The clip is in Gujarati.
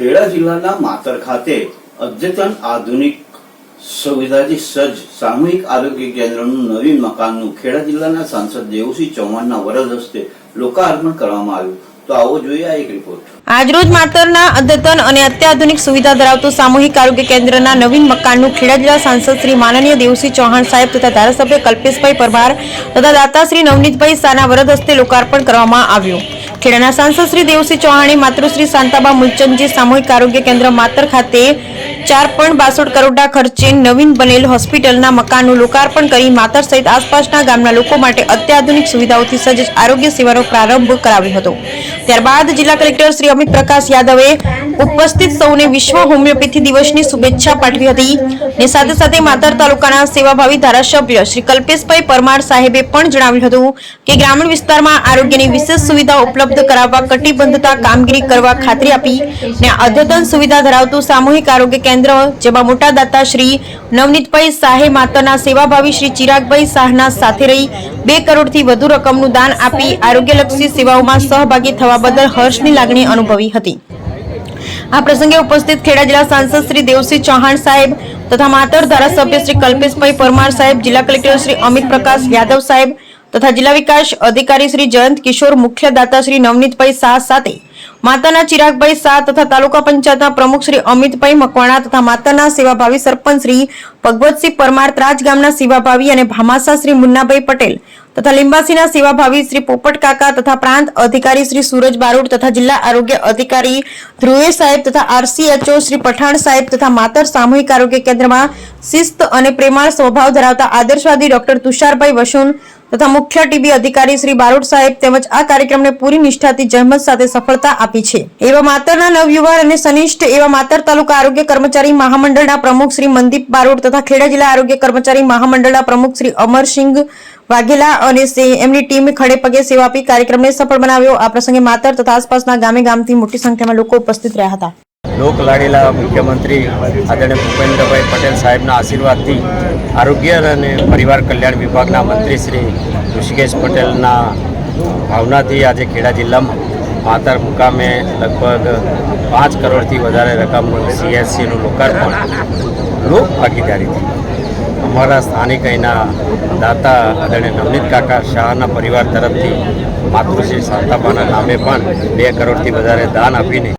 જિલ્લાના માતર ખાતે અદ્યતન આધુનિક સુવિધાથી સજ્જ સામૂહિક આરોગ્ય કેન્દ્રનું નવીન મકાનનું ખેડા જિલ્લાના સાંસદ દેવસિંહ ચૌહાણના વરદ હસ્તે લોકાર્પણ કરવામાં આવ્યું. તો આવો જોઈએ એક રિપોર્ટ આજરોજ માતરના અદ્યતન અને અત્યાધુનિક સુવિધા ધરાવતું સામૂહિક આરોગ્ય કેન્દ્રના નવીન મકાનનું ખેડા જિલ્લા સાંસદ શ્રી માનનીય દેવસિંહ ચૌહાણ સાહેબ તથા ધારાસભ્ય કલ્પેશભાઈ પરમાર તથા દાતા શ્રી નવનીતભાઈ શાહના વરદ હસ્તે લોકાર્પણ કરવામાં આવ્યું. ખેડાના સાંસદ શ્રી દેવસિંહ ચૌહાણે માતૃશ્રી શાંતાબા મુલચંદજી સામૂહિક આરોગ્ય કેન્દ્ર માતર ખાતે ચાર પોઈન્ટ બાસઠ કરોડના ખર્ચે નવીન બનેલ હોસ્પિટલના મકાનનું લોકાર્પણ કરી માતર સહિત આસપાસના ગામના લોકો માટે અત્યાધુનિક સુવિધાઓથી સજ્જ આરોગ્ય સેવાનો પ્રારંભ કરાવ્યો હતો. ત્યારબાદ જિલ્લા કલેક્ટર શ્રી અમિત પ્રકાશ યાદવે ઉપસ્થિત સૌને વિશ્વ હોમિયોપેથી દિવસની શુભેચ્છા પાઠવી હતી ને સાથે સાથે માતર તાલુકાના સેવાભાવી ધારાસભ્ય શ્રી કલ્પેશભાઈ પરમાર સાહેબે પણ જણાવ્યું હતું કે ગ્રામીણ વિસ્તારમાં આરોગ્યની વિશેષ સુવિધા ઉપલબ્ધ કરાવવા કટિબદ્ધતા કામગીરી કરવા ખાતરી આપી ને અદ્યતન સુવિધા ધરાવતું સામૂહિક આરોગ્ય કેન્દ્ર, જેમાં મોટા દાતા શ્રી નવનીતભાઈ શાહે માતાના સેવાભાવી શ્રી ચિરાગભાઈ શાહના સાથે રહી બે કરોડથી વધુ રકમનું દાન આપી આરોગ્યલક્ષી સેવાઓમાં સહભાગી થવા બદલ હર્ષની લાગણી અનુભવી હતી. આ પ્રસંગે ઉપસ્થિત ખેડા જિલ્લા સાંસદ શ્રી દેવસિંહ ચૌહાણ સાહેબ તથા માતર ધારાસભ્ય શ્રી કલ્પેશભાઈ પરમાર સાહેબ, જિલ્લા કલેક્ટર શ્રી અમિત પ્રકાશ યાદવ સાહેબ તથા જિલ્લા વિકાસ અધિકારી શ્રી જયંત કિશોર, મુખ્ય દાતા શ્રી નવનીતભાઈ શાહ સાથે માતાના ચિરાગભાઈ શાહ તથા તાલુકા પંચાયતના પ્રમુખ શ્રી અમિતભાઈ મકવાણા તથા માતાના સેવાભાવી સરપંચ શ્રી ભગવતસિંહ પરમાર ત્રાજ ગામના સેવાભાવી અને ભામાસા શ્રી મુન્નાભાઈ પટેલ તથા લીંબાસીના સેવાભાવી શ્રી પોપટ કાકા તથા પ્રાંત અધિકારી શ્રી સુરજ બારોડ તથા જિલ્લા આરોગ્ય અધિકારી ધ્રુવે સાહેબ તથા આરસીએચઓ શ્રી પઠાણ સાહેબ તથા માતર સામૂહિક આરોગ્ય કેન્દ્રમાં શિસ્ત અને પ્રેમાળ સ્વભાવ ધરાવતા આદર્શવાદી ડોક્ટર તુષારભાઈ વસુન તથા મુખ્ય ટીબી અધિકારી શ્રી બારોટ સાહેબ તેમજ આ કાર્યક્રમને પૂરી નિષ્ઠાથી જહેમત સાથે સફળતા આપી છે. એવા માતરના નવયુવાન અને સનિષ્ઠ એવા માતર તાલુકા આરોગ્ય કર્મચારી મહામંડળના પ્રમુખ શ્રી મનદીપ બારોટ તથા ખેડા જિલ્લા આરોગ્ય કર્મચારી મહામંડળના પ્રમુખ શ્રી અમરસિંહ વાઘેલા અને એમની ટીમ ખડે પગે સેવા આપી કાર્યક્રમને સફળ બનાવ્યો. આ પ્રસંગે માતર તથા આસપાસના ગામે ગામથી મોટી સંખ્યામાં લોકો ઉપસ્થિત રહ્યા હતા. લોક લાડીલા મુખ્યમંત્રી આદરણીય ભૂપેન્દ્રભાઈ પટેલ સાહેબના આશીર્વાદથી આરોગ્ય અને પરિવાર કલ્યાણ વિભાગના મંત્રી શ્રી ઋષિકેશ પટેલના ભાવનાથી આજે ખેડા જિલ્લામાં માતર મુકામે લગભગ પાંચ કરોડથી વધારે રકમ સીએસસીનું લોકાર્પણ લોક ભાગીદારીથી અમારા સ્થાનિક અહીંના દાતા આદરણીય નવનીત કાકા શાહના પરિવાર તરફથી માતૃશ્રી શાંતાબાના નામે પણ બે કરોડથી વધારે દાન આપીને